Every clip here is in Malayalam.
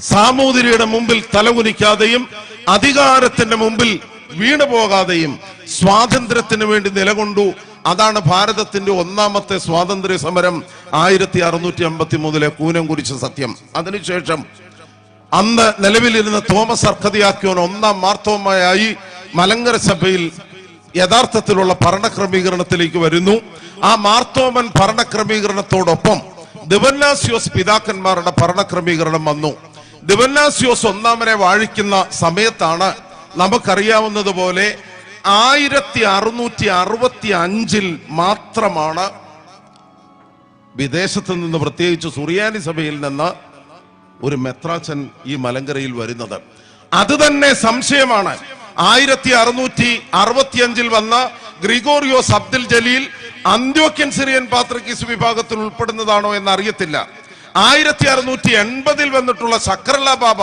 സാമൂതിരിയുടെ മുമ്പിൽ തലകുനിക്കാതെയും അധികാരത്തിന്റെ മുമ്പിൽ വീണു പോകാതെയും സ്വാതന്ത്ര്യത്തിന് വേണ്ടി നിലകൊണ്ടു. അതാണ് ഭാരതത്തിന്റെ ഒന്നാമത്തെ സ്വാതന്ത്ര്യ സമരം ആയിരത്തി അറുന്നൂറ്റി അമ്പത്തി മൂന്നിലെ കൂനം കുറിച്ച സത്യം. അതിനുശേഷം അന്ന് നിലവിലിരുന്ന തോമസ് അർക്കതിയാക്കിയോൻ ഒന്നാം മാർത്തോമയായി മലങ്കര സഭയിൽ യഥാർത്ഥത്തിലുള്ള ഭരണക്രമീകരണത്തിലേക്ക് വരുന്നു. ആ മാർത്തോമൻ ഭരണക്രമീകരണത്തോടൊപ്പം ദിവന്നാസ്യോസ് പിതാക്കന്മാരുടെ ഭരണക്രമീകരണം വന്നു. ദിവന്നാസ്യോസ് ഒന്നാമനെ വാഴിക്കുന്ന സമയത്താണ് നമുക്കറിയാവുന്നതുപോലെ ആയിരത്തി അറുന്നൂറ്റി അറുപത്തി അഞ്ചിൽ മാത്രമാണ് വിദേശത്ത് നിന്ന് പ്രത്യേകിച്ച് സുറിയാനി സഭയിൽ നിന്ന് ഒരു മെത്രാച്ചൻ ഈ മലങ്കരയിൽ വരുന്നത്. അത് തന്നെ സംശയമാണ്. ആയിരത്തി അറുന്നൂറ്റി അറുപത്തിയഞ്ചിൽ വന്ന Gregorios Abdul Jaleel Antiochian Syrian പാത്രക്കീസ് വിഭാഗത്തിൽ ഉൾപ്പെടുന്നതാണോ എന്ന് അറിയത്തില്ല ആയിരത്തി അറുന്നൂറ്റി എൺപതിൽ വന്നിട്ടുള്ള സക്കറല്ല ബാബ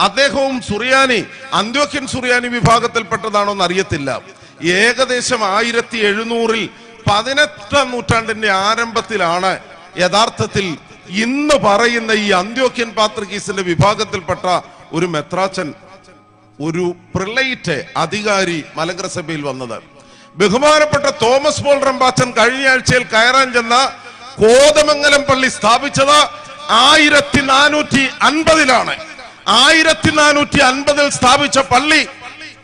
അദ്ദേഹവും സുറിയാനി അന്ത്യോക്യൻ സുറിയാനി വിഭാഗത്തിൽപ്പെട്ടതാണോ എന്ന് അറിയത്തില്ല. ഏകദേശം ആയിരത്തി എഴുന്നൂറിൽ പതിനെട്ടാം നൂറ്റാണ്ടിന്റെ ആരംഭത്തിലാണ് യഥാർത്ഥത്തിൽ ഇന്ന് പറയുന്ന ഈ അന്ത്യോക്യൻ പാത്രികീസിന്റെ വിഭാഗത്തിൽപ്പെട്ട ഒരു മെത്രാച്ചൻ ഒരു പ്രിളയിറ്റ് അധികാരി മലങ്കര സഭയിൽ വന്നത്. ബഹുമാനപ്പെട്ട തോമസ് പോൾ റംബാച്ചൻ കഴിഞ്ഞ ആഴ്ചയിൽ കയറാൻ ചെന്ന കോതമംഗലം പള്ളി സ്ഥാപിച്ചത് ആയിരത്തി നാനൂറ്റി അൻപതിലാണ് ആയിരത്തി നാനൂറ്റി അൻപതിൽ സ്ഥാപിച്ച പള്ളി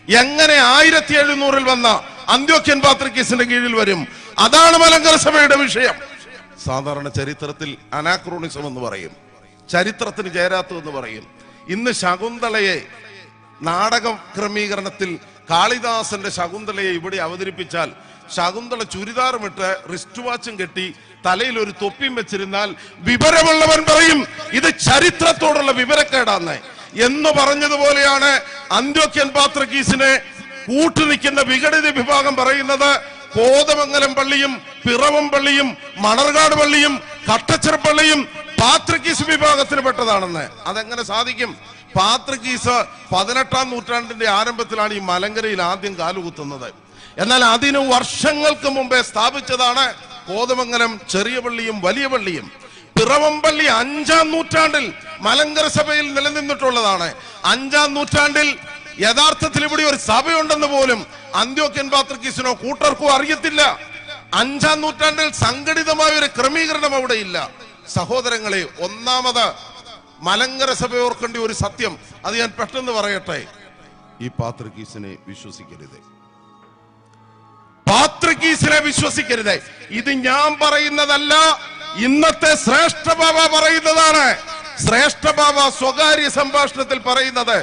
എങ്ങനെ ആയിരത്തി എഴുന്നൂറിൽ വന്ന അന്ത്യോക്യൻ പാത്രിക്കീസിന്റെ കീഴിൽ വരും? അതാണ് മലങ്കര സഭയുടെ വിഷയം. സാധാരണ ചരിത്രത്തിൽ അനാക്രോണിസം എന്ന് പറയും. ചരിത്രത്തിന് ചേരാത്തു എന്ന് പറയും. ഇന്ന് ശകുന്തളയെ നാടക ക്രമീകരണത്തിൽ കാളിദാസന്റെ ശകുന്തളയെ ഇവിടെ അവതരിപ്പിച്ചാൽ ശകുന്തള ചുരിദാറുമിട്ട് റിസ്റ്റ് വാച്ചും കെട്ടി തലയിൽ ഒരു തൊപ്പിയും വെച്ചിരുന്നാൽ വിവരമുള്ളവൻ പറയും ഇത് ചരിത്രത്തോടുള്ള വിവരക്കേടാന്ന്. എന്ന് പറഞ്ഞതുപോലെയാണ് അന്ത്യോക്യൻ പാത്രകീസിനെ കൂട്ടുനിൽക്കുന്ന വിഘടിത വിഭാഗം പറയുന്നത്. കോതമംഗലം പള്ളിയും പിറവം പള്ളിയും മണർകാട് പള്ളിയും കട്ടച്ചിറ പള്ളിയും പാത്രക്കീസ് വിഭാഗത്തിന് പെട്ടതാണെന്ന്. അതെങ്ങനെ സാധിക്കും? പാത്രക്കീസ് പതിനെട്ടാം നൂറ്റാണ്ടിന്റെ ആരംഭത്തിലാണ് ഈ മലങ്കരയിൽ ആദ്യം കാലുകുത്തുന്നത്. എന്നാൽ അതിന് വർഷങ്ങൾക്ക് മുമ്പേ സ്ഥാപിച്ചതാണ് കോതമംഗലം ചെറിയ പള്ളിയും വലിയ പള്ളിയും. പിറവം പള്ളി അഞ്ചാം നൂറ്റാണ്ടിൽ മലങ്കര സഭയിൽ നിലനിന്നിട്ടുള്ളതാണ്. അഞ്ചാം നൂറ്റാണ്ടിൽ യഥാർത്ഥത്തിൽ ഇവിടെ ഒരു സഭയുണ്ടെന്ന് പോലും അന്ത്യോക്യൻ പാത്രക്കീസിനോ കൂട്ടർക്കോ അറിയത്തില്ല. അഞ്ചാം നൂറ്റാണ്ടിൽ സംഘടിതമായ ഒരു ക്രമീകരണം അവിടെ ഇല്ല സഹോദരങ്ങളെ ഒന്നാമത് മലങ്കര സഭ ഓർക്കേണ്ട ഒരു സത്യം. അത് ഞാൻ പെട്ടെന്ന് പറയട്ടെ. ഈ പാത്രക്കീസിനെ വിശ്വസിക്കരുത്. പാത്രക്കീസിനെ വിശ്വസിക്കരുത്. ഇത് ഞാൻ പറയുന്നതല്ല ഇന്നത്തെ ശ്രേഷ്ഠ ബാബ പറയുന്നതാണ്. ശ്രേഷ്ഠ ബാബ സ്വകാര്യ സംഭാഷണത്തിൽ പറയുന്നത്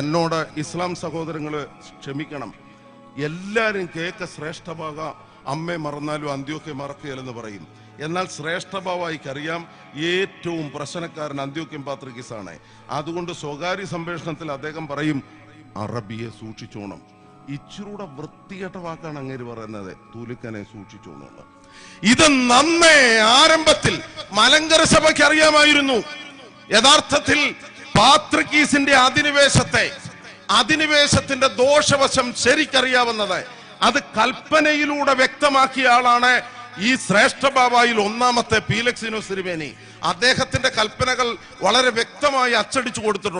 എന്നോട് ഇസ്ലാം സഹോദരങ്ങൾ ക്ഷമിക്കണം. എല്ലാരും കേക്ക് ശ്രേഷ്ഠ ബാബ അമ്മയെ മറന്നാലും അന്ത്യോക്കെ മറക്കുകയല്ലെന്ന് പറയും. എന്നാൽ ശ്രേഷ്ഠ ബാബയ്ക്കറിയാം ഏറ്റവും പ്രശ്നക്കാരൻ അന്ത്യോക്യം പാത്രികീസാണ് അതുകൊണ്ട് സ്വകാര്യ സംഭാഷണത്തിൽ അദ്ദേഹം പറയും അറബിയെ സൂക്ഷിച്ചോണം. ഇച്ചിരൂടെ വൃത്തികെട്ട വാക്കാണ് അങ്ങേര് പറയുന്നത്. തൂലിക്കനെ സൂക്ഷിച്ചോണം ഇത് നന്നേ ആരംഭത്തിൽ മലങ്കര സഭയ്ക്ക് അറിയാമായിരുന്നു. യഥാർത്ഥത്തിൽ പാത്രികീസിന്റെ അധിനിവേശത്തെ അധിനിവേശത്തിന്റെ ദോഷവശം ശരിക്കറിയാവുന്നത് അത് കൽപ്പനയിലൂടെ വ്യക്തമാക്കിയ ആളാണ് ഈ ശ്രേഷ്ഠ ബാബായിൽ ഒന്നാമത്തെ പീലക്സിനോ സിരിമേനി അദ്ദേഹത്തിന്റെ കൽപ്പനകൾ വളരെ വ്യക്തമായി അച്ചടിച്ചു കൊടുത്തിട്ടുണ്ട്.